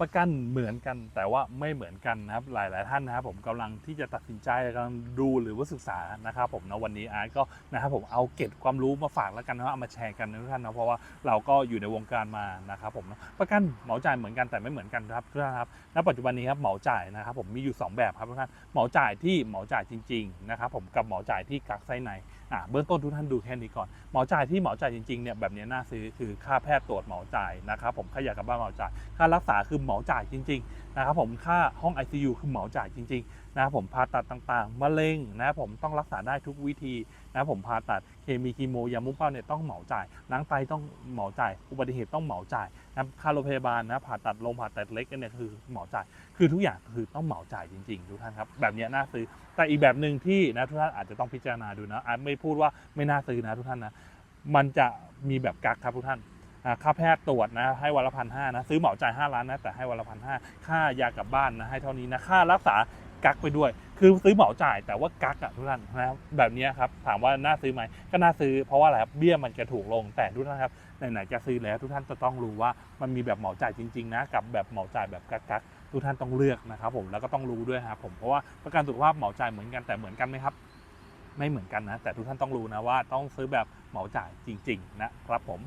ประกันเหมือนกันแต่ว่าไม่เหมือนกันนะครับหลาย ๆ ท่านนะครับผมกำลังที่จะตัดสินใจกำลังดูหรือว่าศึกษานะครับผมนะวันนี้อาร์ตก็นะครับผมเอาเก็บความรู้มาฝากแล้วกันนะเอามาแชร์กันนะทุกท่านนะเพราะว่าเราก็อยู่ในวงการมานะครับผมนะประกันเหมาจ่ายเหมือนกันแต่ไม่เหมือนกันครับทุกท่านครับณปัจจุบันนี้ครับเหมาจ่ายนะครับผมมีอยู่ 2 แบบครับทุกท่านเหมาจ่ายที่เหมาจ่ายจริง ๆ นะครับผมกับเหมาจ่ายที่กักไส้ใน อ่าเบื้องต้นทุกท่านดูแค่นี้ก่อนเหมาจ่ายที่เหมาจ่ายจริงๆเนี่ยแบบนี้น่าซื้อคือค่าแพทย์ตรวจเหมาจ่ายนะครับผมค่ายากลับบ้านเหมาจ่ายค่ารักษาคือเหมาจ่ายจริงๆนะครับผมค่าห้อง ICU คือเหมาจ่ายจริงๆนะครับผมผ่าตัดต่างๆมะเร็งนะครับผมต้องรักษาได้ทุกวิธีนะครับผมผ่าตัดเคมีคีโมยามุ้งเป้าเนี่ยต้องเหมาจ่ายล้างไตต้องเหมาจ่าย อุบัติเหตุต้องเหมาจ่ายนะค่าโรงพยาบาลนะผ่าตัดโรงผ่าตัดเล็กเนี่ยคือเหมาจ่าย คือทุกอย่างคือต้องเหมาจ่ายจริง ๆ ทุกท่านครับแบบนี้น่าซื้อแต่อีกแบบหนึ่งที่นะทุกท่านอาจจะต้องพิจารณาดูนะอาจไม่พูดว่าไม่น่าซื้อนะทุกท่านนะมันจะมีแบบกักครับทุกท่าน ค่าแพทย์ตรวจนะให้วันละพันห้านะซื้อเหมาจ่าย5ล้านนะแต่ให้วันละพันห้าค่ายากลับบ้านนะให้เท่านี้นะค่ารักษากักไปด้วย คือซื้อเหมาจ่ายแต่ว่ากักอะทุกท่านนะครับแบบนี้ครับถามว่าน่าซื้อไหมก็น่าซื้อเพราะว่าอะไรครับเบี้ยมันจะถูกลงแต่ทุกท่านครับไหนๆจะซื้อแล้วทุกท่านจะต้องรู้ว่ามันมีแบบเหมาจ่ายจริงๆนะกับแบบเหมาจ่ายแบบกักกักๆทุกท่านต้องเลือกนะครับผมแล้วก็ต้องรู้ด้วยครับผมเพราะว่าประกันสุขภาพเหมาจ่ายเหมือนกันแต่เหมือนกันไหมครับไม่เหมือนกันนะแต่ทุกท่านต้องรู้นะว่าต้องซื้อแบบเหมาจ่ายจริง ๆ นะครับผม